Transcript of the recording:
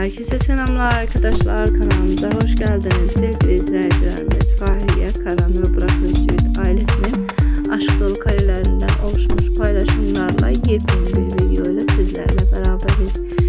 Herkese selamlar arkadaşlar. Kanalımıza hoş geldiniz. Sevgili izleyicilerimiz Fahriye Karan ve Burak Özçivit ailesinin aşk dolu karelerinden oluşmuş paylaşımlarla yepyeni bir video ile sizlerle beraberiz.